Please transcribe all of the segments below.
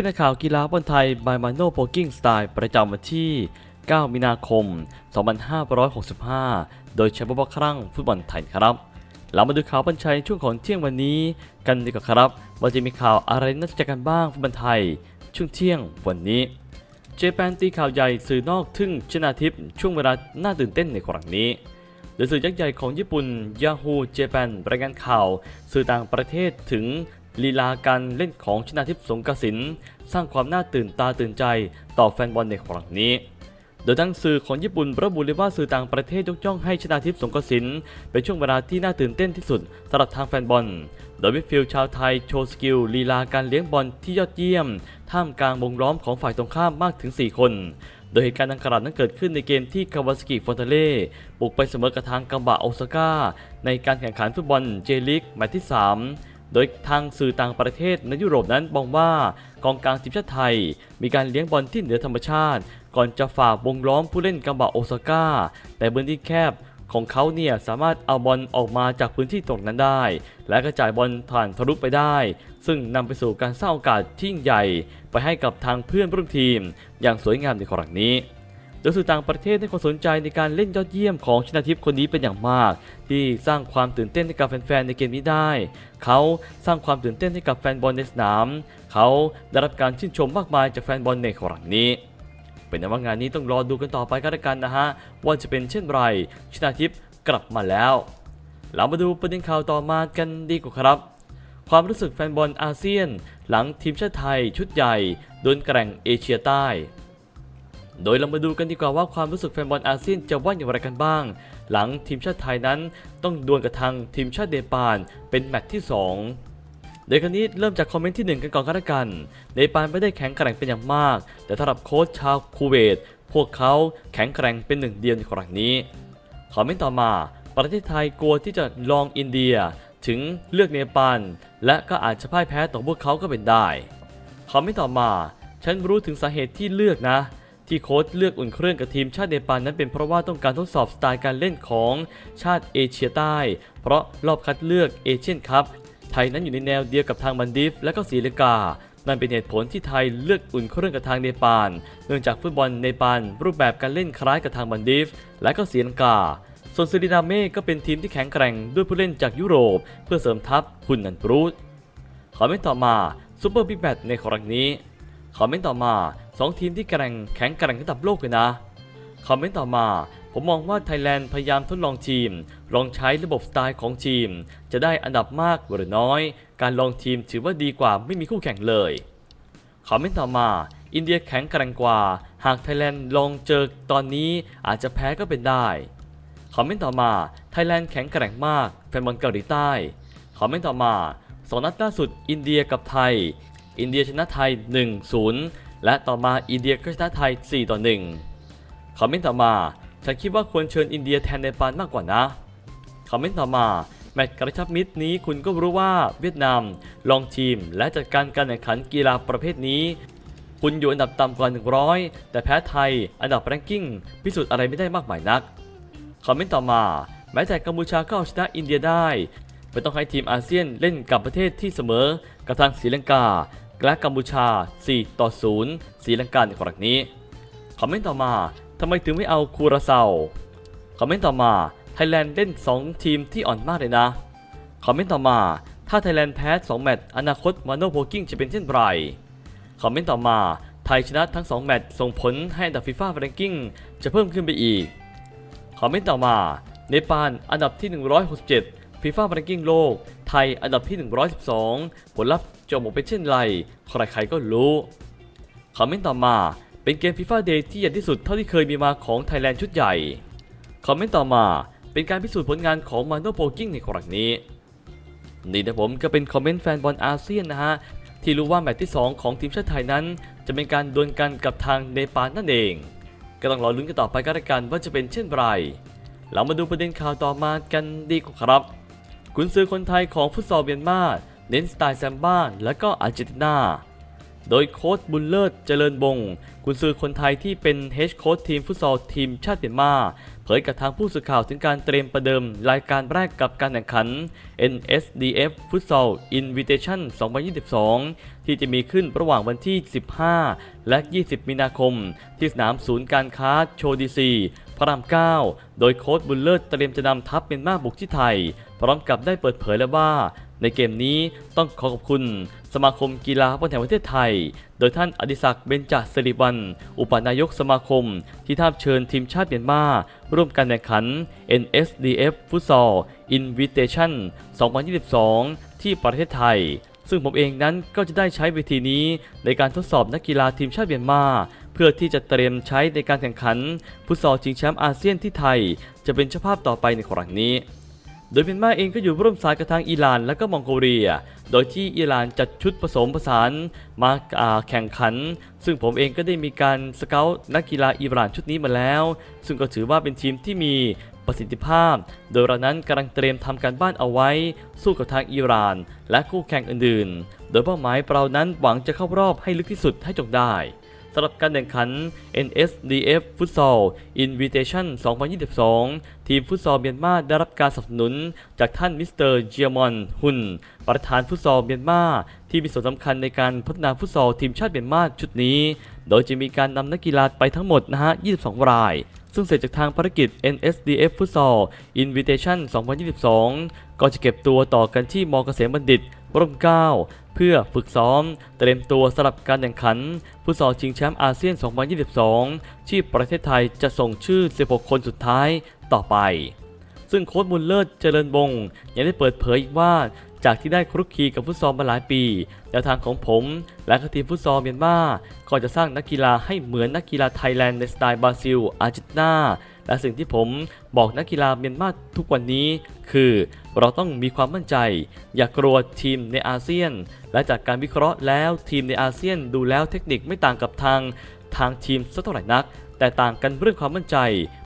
ที่นักข่าวกีฬาบอลไทยบายมาโนโปกิ้งสไตล์ประจำวันที่ 9 มีนาคม 2565 โดยใช้บอบครั้งฟุตบอลไทยครับ เรามาดูข่าวบอลชัยช่วงของเที่ยงวันนี้ กันดีกว่าครับ ว่าจะมีข่าวอะไรน่าสนใจกันบ้างฟุตบอลไทย ช่วงเที่ยงวันนี้ เจแปนตีข่าวใหญ่สื่อนอกทึ่งชนาทิพย์ช่วงเวลาน่าตื่นเต้นในครั้งนี้โดยสื่อยักษ์ใหญ่ของญี่ปุ่น Yahoo Japan รายงานข่าว สื่อต่างประเทศถึง ลีลาการเล่นของชนาทิพย์สงกสินสร้างความน่าตื่นตาตื่นใจต่อแฟนบอลในครั้งนี้ โดยทั้งสื่อของญี่ปุ่นระบุเลยว่าสื่อต่างประเทศยกย่องให้ชนาทิพย์สงกระสินเป็นช่วงเวลาที่น่าตื่นเต้นที่สุดสำหรับทางแฟนบอล โดยมิดฟิลด์ชาวไทยโชว์สกิลลีลาการเลี้ยงบอลที่ยอดเยี่ยม ท่ามกลางวงล้อมของฝ่ายตรงข้ามมากถึง 4 คนโดยเหตุการณ์ดังกล่าวนั้นเกิดขึ้นในเกมที่คาวาสกิฟอนเทเล่บุกไปเสมอกับทางกัมบะโอซาก้าในการแข่งขันฟุตบอลเจลิกแมตช์ที่ 3 โดยทางสื่อต่างประเทศในยุโรปนั้นมองว่ากองกลางทีมชาติไทย มีการเลี้ยงบอลที่เหนือธรรมชาติ ก่อนจะฝ่าวงล้อมผู้เล่นกัมบะโอซาก้า แต่พื้นที่แคบของเขาเนี่ยสามารถเอาบอลออกมาจากพื้นที่ตรงนั้นได้ และกระจายบอลผ่านทะลุไปได้ ซึ่งนำไปสู่การสร้างโอกาสที่ยิ่งใหญ่ ไปให้กับทางเพื่อนร่วมทีม อย่างสวยงามในครั้งนี้ โดยสื่อต่างประเทศให้ความสนใจในการเล่นยอดเยี่ยมของชนาทิพย์คนนี้เป็นอย่างมาก ที่สร้างความตื่นเต้นให้กับแฟนๆในเกมนี้ได้ เขาสร้างความตื่นเต้นให้กับแฟนบอลในสนาม เขาได้รับการชื่นชมมากมายจากแฟนบอลในครั้งนี้เป็นแต่ว่างานนี้ต้องรอดูกันต่อไปกันแล้วกันนะฮะว่าจะเป็นเช่นไรชนาทิพย์กลับมาแล้ว เรามาดูประเด็นข่าวต่อมากันดีกว่าครับ ความรู้สึกแฟนบอลอาเซียน หลังทีมชาติไทยชุดใหญ่โดนแกร่งเอเชียใต้ โดยเรามาดูกันดีกว่าว่าความรู้สึกแฟนบอลอาเซียนจะว่าอย่างไรกันบ้าง หลังทีมชาติไทยนั้นต้องดวลกับทางทีมชาติเนปาลเป็นแมตช์ที่ 2โดยครั้นี้เริ่มจากคอมเมนต์ที่ 1 กันก่อนก็แล้วกันเนปาลไม่ได้แข็งแกร่งเป็นอย่างมาก แต่สำหรับโค้ชชาวคูเวต พวกเขาแข็งแกร่งเป็นหนึ่งเดียวในครั้งนี้ คอมเมนต์ต่อมา ประเทศไทยกลัวที่จะลองอินเดีย ถึงเลือกเนปาลและก็อาจจะพ่ายแพ้ต่อพวกเขาก็เป็นได้ คอมเมนต์ต่อมา ฉันรู้ถึงสาเหตุที่เลือกนะ ที่โค้ชเลือกอุ่นเครื่องกับทีมชาติเนปาลนั้นเป็นเพราะว่าต้องการทดสอบสไตล์การเล่นของชาติเอเชียใต้ เพราะรอบคัดเลือกเอเชียนคัพไทยนั้นอยู่ในแนวเดียวกับทางมันดิฟและก็ศรีลังกานั่นเป็นเหตุผลที่ไทยเลือกอุ่นเครื่องกับทางเนปาล เนื่องจากฟุตบอลเนปาลรูปแบบการเล่นคล้ายกับทางมันดิฟและก็ศรีลังกา ส่วนซูรินาเม่ก็เป็นทีมที่แข็งแกร่งด้วยผู้เล่นจากยุโรป เพื่อเสริมทัพคุณนันบรูซคอมเมนต์ต่อมาซูเปอร์บิ๊กแบทในครั้งนี้ คอมเมนต์ต่อมา 2 ทีมที่แกร่งแข็งแกร่งระดับโลกเลยนะ คอมเมนต์ต่อมา ผมมองว่าไทยแลนด์พยายามทดลองทีม ลองใช้ระบบสไตล์ของทีม จะได้อันดับมากหรือน้อย การลองทีมถือว่าดีกว่าไม่มีคู่แข่งเลย คอมเมนต์ต่อมา อินเดียแข็งแกร่งกว่า หากไทยแลนด์ลองเจอตอนนี้อาจจะแพ้ก็เป็นได้ คอมเมนต์ต่อมา ไทยแลนด์แข็งแกร่งมากแฟนบอลเกาหลีใต้ คอมเมนต์ต่อมาสองนัดล่าสุดอินเดียกับไทย อินเดียชนะไทย 1-0 และต่อมาอินเดียก็ชนะไทย4ต่อ1คอมเมนต์ต่อมา ฉันคิดว่าควรเชิญอินเดียแทนเนปาลมากกว่านะ คอมเมนต์ต่อมาแมตช์กระชับมิตรนี้คุณก็รู้ว่าเวียดนามลองทีมและจัดการการแข่งขันกีฬาประเภทนี้ คุณอยู่อันดับต่ำกว่า 100 แต่แพ้ไทยอันดับแรงกิ้งพิสูจน์อะไรไม่ได้มากมายนัก คอมเมนต์ต่อมา แม้แต่กัมพูชาก็เอาชนะอินเดียได้ไม่ต้องให้ทีมอาเซียนเล่นกับประเทศที่เสมอกับทางศรีลังกา และกัมพูชา 4 ต่อ0ศรีลังกาในครั้งนี้ คอมเมนต์ต่อมาทำไมถึงไม่เอาคูราเซาคอมเมนต์ต่อมาไทยแลนด์เล่น 2 ทีมที่อ่อนมากเลยนะ คอมเมนต์ต่อมา ถ้าไทยแลนด์แพ้ 2 แมตช์อนาคตมาโนโพกิ้งจะเป็นเช่นไร คอมเมนต์ต่อมาไทยชนะทั้ง 2 แมตช์ส่งผลให้อันดับฟีฟ่าแรงกิ้งจะเพิ่มขึ้นไปอีก คอมเมนต์ต่อมา เนปาลอันดับที่ 167ฟีฟ่าแรงกิ้งโลก ไทยอันดับที่ 112 ผลลัพธ์ จะออกมาเป็นเช่นไร ใครๆก็รู้คอมเมนต์ต่อมาเป็นเกมฟีฟ่าเดย์ที่ใหญ่ที่สุดเท่าที่เคยมีมาของไทยแลนด์ชุดใหญ่คอมเมนต์ต่อมาเป็นการพิสูจน์ผลงานของมาโนโพกิ้งในครั้งนี้นี่นะผมก็เป็นคอมเมนต์แฟนบอลอาเซียนนะฮะที่รู้ว่าแมตช์ที่ 2 ของทีมชาติไทยนั้น จะเป็นการดวลกันกับทางเนปาลนั่นเอง ก็ต้องรอลุ้นกันต่อไปกันละกันว่าจะเป็นเช่นไร เรามาดูประเด็นข่าวต่อมากันดีกว่าครับกุนซือคนไทยของฟุตซอลเมียนมา เน้นสไตล์แซมบ้าและก็อาร์เจนตินา โดยโค้ชบุญเลิศเจริญบงกุนซือคนไทยที่เป็นเฮดโค้ชทีมฟุตซอลทีมชาติเมียนมาเผยกับทางผู้สื่อข่าวถึงการเตรียมประเดิมรายการแรกกับการแข่งขัน NSDF Futsal Invitation 2022 ที่จะมีขึ้นระหว่างวันที่ 15 และ 20 มีนาคม ที่สนามศูนย์การค้าโชดีซีพระราม 9 โดยโค้ชบุญเลิศเตรียมจะนำทัพเมียนมาบุกที่ไทย พร้อมกับได้เปิดเผยแล้วว่า ในเกมนี้ต้องขอขอบคุณสมาคมกีฬาบอลแห่งประเทศไทย โดยท่านอดิศักดิ์เบญจสิริวัลอุปนายกสมาคม ที่ท้าบเชิญทีมชาติเมียนมาร่วมการแข่งขัน NSDF Futsal Invitation 2022 ที่ประเทศไทย ซึ่งผมเองนั้นก็จะได้ใช้เวทีนี้ในการทดสอบนักกีฬาทีมชาติเมียนมาเพื่อที่จะเตรียมใช้ในการแข่งขันฟุตซอลชิงแชมป์อาเซียนที่ไทย จะเป็นเจ้าภาพต่อไปในครั้งนี้ โดยเมียนมาเองก็อยู่ร่วมสายกับทางอิหร่านและก็มองโกเลีย โดยที่อิหร่านจัดชุดผสมผสานมาาแข่งขัน ซึ่งผมเองก็ได้มีการสเกลนักกีฬาอิหร่านชุดนี้มาแล้ว ซึ่งก็ถือว่าเป็นทีมที่มีประสิทธิภาพ โดยเรานั้นกำลังเตรียมทำการบ้านเอาไว้ สู้กับทางอิหร่าน และคู่แข่งอื่นๆ โดยเป้าหมายเรานั้นหวังจะเข้ารอบให้ลึกที่สุดให้จงได้ สำหรับการแข่งขัน NSDF Futsal Invitation 2022 ทีมฟุตซอลเมียนมาได้รับการสนับสนุน จากท่านมิสเตอร์เจียมอนฮุนประธานฟุตซอลเมียนมาที่มีส่วนสำคัญในการพัฒนาฟุตซอลทีมชาติเมียนมาชุดนี้ โดยจะมีการนำนักกีฬาไปทั้งหมดนะฮะ 22 รายซึ่งเสร็จจากทางภารกิจ NSDF Futsal Invitation 2022 ก็จะเก็บตัวต่อกันที่มอเกษมบัณฑิต ร่มเกล้าเพื่อฝึกซ้อมเตรียมตัวสำหรับการแข่งขันฟุตซอลชิงแชมป์อาเซียน 2022 ที่ประเทศไทยจะส่งชื่อ 16 คนสุดท้ายต่อไป ซึ่งโค้ชบุญเลิศเจริญวงยังได้เปิดเผยอีกว่า จากที่ได้ครุกคลีกับฟุตซอลมาหลายปีแนวทางของผมและทีมฟุตซอลเมียนมาก็จะสร้างนักกีฬาให้เหมือนนักกีฬาไทยแลนด์ในสไตล์บราซิล อาร์เจนตินา และสิ่งที่ผมบอกนักกีฬาเมียนมาทุกวันนี้ คือเราต้องมีความมั่นใจ อย่ากลัวทีมในอาเซียน และจากการวิเคราะห์แล้วทีมในอาเซียนดูแล้วเทคนิคไม่ต่างกับทางทางทีมสักเท่าไหร่นัก แต่ต่างกันเรื่องความมั่นใจ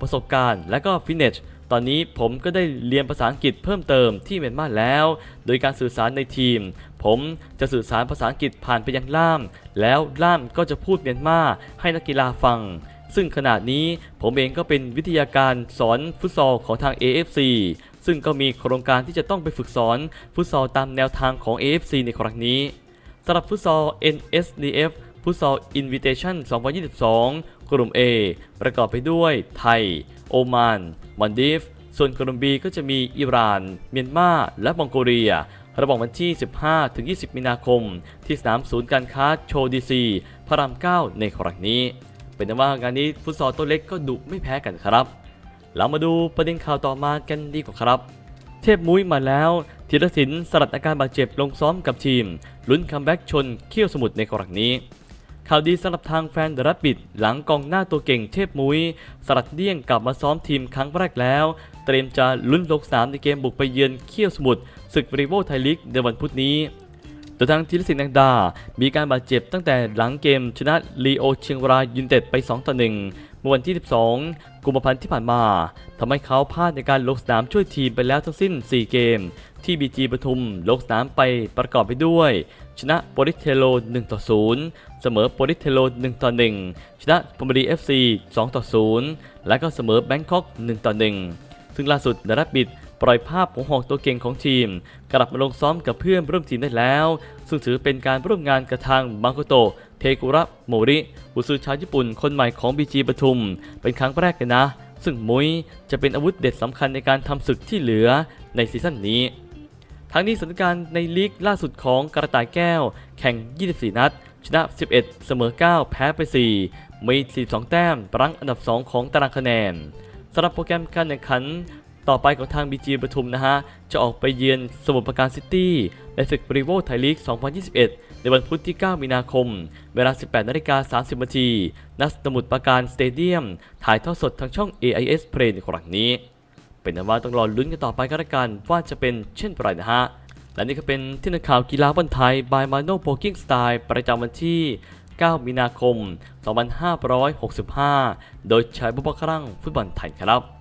ประสบการณ์ และก็ฟิตเนสตอนนี้ผมก็ได้เรียนภาษาอังกฤษเพิ่มเติมที่เมียนมาแล้ว โดยการสื่อสารในทีม ผมจะสื่อสารภาษาอังกฤษผ่านไปยังล่าม แล้วล่ามก็จะพูดเมียนมาให้นักกีฬาฟัง ซึ่งขณะนี้ผมเองก็เป็นวิทยาการสอนฟุตซอลของทาง AFC ซึ่งก็มีโครงการที่จะต้องไปฝึกสอนฟุตซอลตามแนวทางของ AFC ในครั้งนี้สำหรับฟุตซอล NSDF ฟุตซอล Invitation 2022 กลุ่ม A ประกอบไปด้วยไทย โอมานมันดีฟส่วนกลุ่ม B ก็จะมีอิหร่าน เมียนมา และมองโกเลีย ระหว่างวันที่ 15-20 มีนาคม ที่สนามศูนย์การค้าโชดีซี พระราม 9 ในครั้งนี้ เป็นว่างานนี้ฟุตซอลตัวเล็กก็ดุไม่แพ้กันครับ เรามาดูประเด็นข่าวต่อมากันดีกว่าครับ เทพมุ้ยมาแล้วธีรศิลป์สลัดอาการบาดเจ็บลงซ้อมกับทีมลุ้นคัมแบ็กชนเขี้ยวสมุทรในครั้งนี้ ข่าวดีสำหรับทางแฟนเดรับบิดหลังกองหน้าตัวเก่งเทพมุ้ยสลัดเดี่ยงกลับมาซ้อมทีมครั้งแรกแล้ว เตรียมจะลุ้นลงสนามในเกมบุกไปเยือนเขี้ยวสมุทรศึกรีโวไทยลีกในวันพุธนี้ โดยทางธีรศิลป์ดังดา มีการบาดเจ็บตั้งแต่หลังเกมชนะลีโอเชียงรายยูนเต็ดไป 2 ต่อ 1 เมื่อวันที่ 12 กุมภาพันธ์ที่ผ่านมาทำให้เขาพลาดในการลงสนามช่วยทีมไปแล้วทั้งสิ้น 4 เกม ที่บีจีปทุมลงสนามไปประกอบไปด้วย ชนะโปริเทโล 1 ต่อ 0 เสมอโปริเทโล 1 ต่อ 1 ชนะพมรีเอฟซี2ต่อ 0 และก็เสมอแบงคอก 1 ต่อ 1 ซึ่งล่าสุดดารับบิด ปล่อยภาพของหอกตัวเก่งของทีม กลับมาลงซ้อมกับเพื่อนร่วมทีมได้แล้ว ซึ่งถือเป็นการร่วมงานกับทางมังโกโตเทกุระโมริกุซือชาวญี่ปุ่นคนใหม่ของบีจีปทุม เป็นครั้งแรกเลยนะ ซึ่งมุ้ยจะเป็นอาวุธเด็ดสำคัญในการทำศึกที่เหลือในซีซั่นนี้ทั้งนี้สถานการณ์ในลีกล่าสุดของกระต่ายแก้ว แข่ง 24 นัด ชนะ 11 เสมอ 9 แพ้ไป 4 มี 42 แต้ม รั้งอันดับ 2 ของตารางคะแนนสำหรับโปรแกรมการแข่งขัน ต่อไปของทาง BG ปทุมนะฮะ จะออกไปเยือนสมุทรปราการซิตี้ในศึกบริโวไทยลีก 2021 ในวันพุธที่ 9 มีนาคม เวลา 18 นาฬิกา 30 นาทีณสมุทรปราการสเตเดียม ถ่ายทอดสดทางช่อง AIS Play ในครั้งนี้ เป็นนว่าต้องรอลุ้นกันต่อไปก็แล้วกันว่าจะเป็นเช่นไรนะฮะ และนี่ก็เป็นที่นักข่าวกีฬาบอลไทย by Mano Poking Style ประจำวันที่ 9 มีนาคม 2565 โดยชายบุปครั่งฟุตบอลไทยครับ